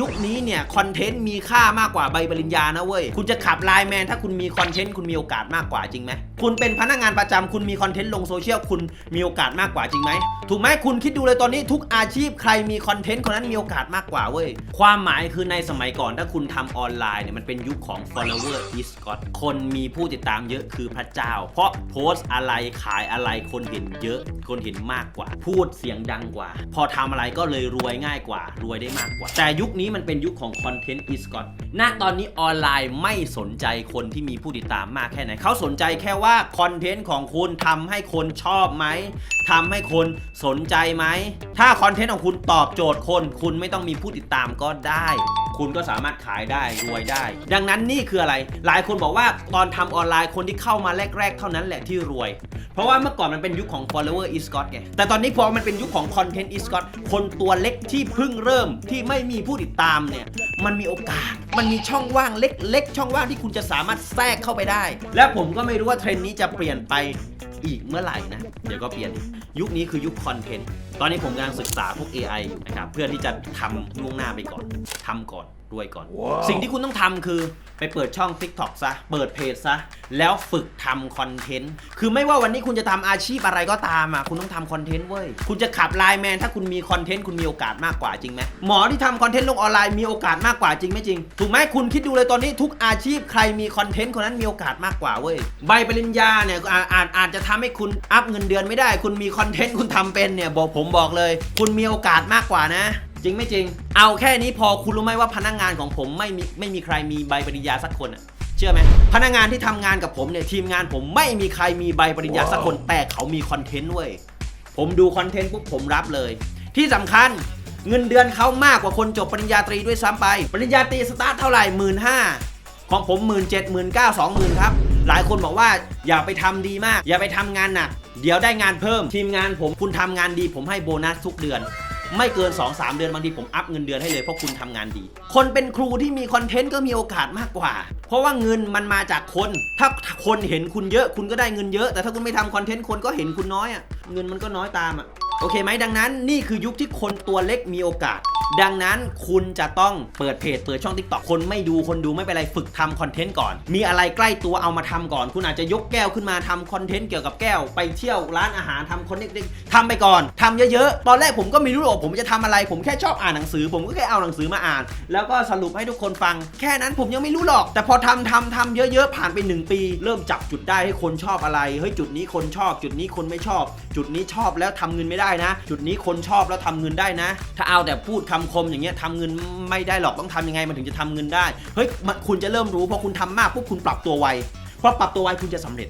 ยุคนี้เนี่ยคอนเทนต์มีค่ามากกว่าใบปริญญานะเว้ย คุณจะขับไลน์แมนถ้าคุณมีคอนเทนต์คุณมีโอกาสมากกว่าจริงไหม คุณเป็นพนักงานประจำคุณมีคอนเทนต์ลงโซเชียลคุณมีโอกาสมากกว่าจริงไหม ถูกไหมคุณคิดดูเลยตอนนี้ทุกอาชีพใครมีคอนเทนต์คนนั้นมีโอกาสมากกว่าเว้ย ความหมายคือในสมัยก่อนถ้าคุณทำออนไลน์เนี่ยมันเป็นยุคของ follower is god คนมีผู้ติดตามเยอะคือพระเจ้า เพราะโพสต์อะไรขายอะไรคนเห็นเยอะ คนเห็นมากกว่า พูดเสียงดังกว่า พอทำอะไรก็เลยรวยง่ายกว่า รวยได้มากกว่า แต่ยุคนี้มันเป็นยุคของคอนเทนต์อีสกอตณตอนนี้ออนไลน์ไม่สนใจคนที่มีผู้ติดตามมากแค่ไหน เขาสนใจแค่ว่าคอนเทนต์ของคุณทำให้คนชอบไหมทำให้คนสนใจไหม ถ้าคอนเทนต์ของคุณตอบโจทย์คน คุณไม่ต้องมีผู้ติดตามก็ได้ คุณก็สามารถขายได้รวยได้ ดังนั้นนี่คืออะไร หลายคนบอกว่าตอนทำออนไลน์คนที่เข้ามาแรก ๆ เท่านั้นแหละที่รวย เพราะว่าเมื่อก่อนมันเป็นยุคของ follower is god ไง แต่ตอนนี้พอมันเป็นยุคของ content is god คนตัวเล็กที่เพิ่งเริ่มที่ไม่มีผู้ติดตามเนี่ย มันมีโอกาส มันมีช่องว่างเล็ก ๆ ช่องว่างที่คุณจะสามารถแทรกเข้าไปได้ และผมก็ไม่รู้ว่าเทรนด์นี้จะเปลี่ยนไปอีกเมื่อไหร่นะ เดี๋ยวก็เปลี่ยน ยุคนี้คือยุคคอนเทนต์ ตอนนี้ผมกำลังศึกษาพวก AI อยู่นะครับ เพื่อที่จะทำล่วงหน้าไปก่อนทำก่อนรวยก่อน สิ่งที่คุณต้องทำคือไปเปิดช่อง TikTok ซะ เปิดเพจซะ แล้วฝึกทำคอนเทนต์ คือไม่ว่าวันนี้คุณจะทำอาชีพอะไรก็ตามอะ คุณต้องทำคอนเทนต์เว้ย คุณจะขับไลน์แมนถ้าคุณมีคอนเทนต์คุณมีโอกาสมากกว่าจริงไหมหมอที่ทำคอนเทนต์ลงออนไลน์มีโอกาสมากกว่าจริงไหมจริง ถูกไหมคุณคิดดูเลยตอนนี้ทุกอาชีพใครมีคอนเทนต์คนนั้นมีโอกาสมากกว่าเว้ย ใบปริญญาเนี่ยอาจอาจอาจจะทำให้คุณอัพเงินเดือนไม่ได้ คุณมีคอนเทนต์คุณทำเป็นเนี่ยบอกผมบอกเลย คุณมีโอกาสมากกว่านะ จริงไม่จริง เอาแค่นี้พอคุณรู้ไหมว่าพนักงานของผมไม่มีไม่มีใครมีใบปริญญาสักคนอะเชื่อไหมพนักงานที่ทำงานกับผมเนี่ยทีมงานผมไม่มีใครมีใบปริญญาสักคนแต่เขามีคอนเทนต์เว้ยผมดูคอนเทนต์ปุ๊บผมรับเลย ที่สำคัญเงินเดือนเขามากกว่าคนจบปริญญาตรีด้วยซ้ำไป ปริญญาตรีสตาร์ทเท่าไหร่หมื่นห้าของผมหมื่นเจ็ดหมื่นเก้าสองหมื่นครับ หลายคนบอกว่าอย่าไปทำดีมาก อย่าไปทำงานหนักเดี๋ยวได้งานเพิ่ม ทีมงานผมคุณทำงานดีผมให้โบนัสทุกเดือน ไม่เกิน 2-3 เดือนบางทีผมอัพเงินเดือนให้เลยเพราะคุณทำงานดี คนเป็นครูที่มีคอนเทนต์ก็มีโอกาสมากกว่า เพราะว่าเงินมันมาจากคน ถ้าคนเห็นคุณเยอะคุณก็ได้เงินเยอะ แต่ถ้าคุณไม่ทำคอนเทนต์คนก็เห็นคุณน้อยอะ่ะเงินมันก็น้อยตามอะ่ะ โอเคไหมดังนั้นนี่คือยุคที่คนตัวเล็กมีโอกาส ดังนั้นคุณจะต้องเปิดเพจเปิดช่อง TikTok คนไม่ดูคนดูไม่เป็นไรฝึกทำคอนเทนต์ก่อน มีอะไรใกล้ตัวเอามาทำก่อน คุณอาจจะยกแก้วขึ้นมาทำคอนเทนต์เกี่ยวกับแก้ว ไปเที่ยวร้านอาหารทำคอนเทนต์ทำไปก่อนทำเยอะๆ ตอนแรกผมก็ไม่รู้หรอกผมจะทำอะไร ผมแค่ชอบอ่านหนังสือ ผมก็แค่เอาหนังสือมาอ่าน แล้วก็สรุปให้ทุกคนฟัง แค่นั้นผมยังไม่รู้หรอก แต่พอทำทำทำเยอะๆผ่านไป 1 ปี เริ่มจับจุดได้ให้คนชอบอะไรเฮ้ยจุดนี้คนชอบ จุดนี้คนไม่ชอบ จุดนี้ชอบแล้วทำเงินไม่ได้ได้นะ จุดนี้คนชอบแล้วทำเงินได้นะ ถ้าเอาแต่พูดคำคมอย่างเงี้ยทำเงินไม่ได้หรอกต้องทำยังไงมันถึงจะทำเงินได้เฮ้ยมันคุณจะเริ่มรู้พอคุณทำมากปุ๊บคุณปรับตัวไวพอปรับตัวไวคุณจะสำเร็จ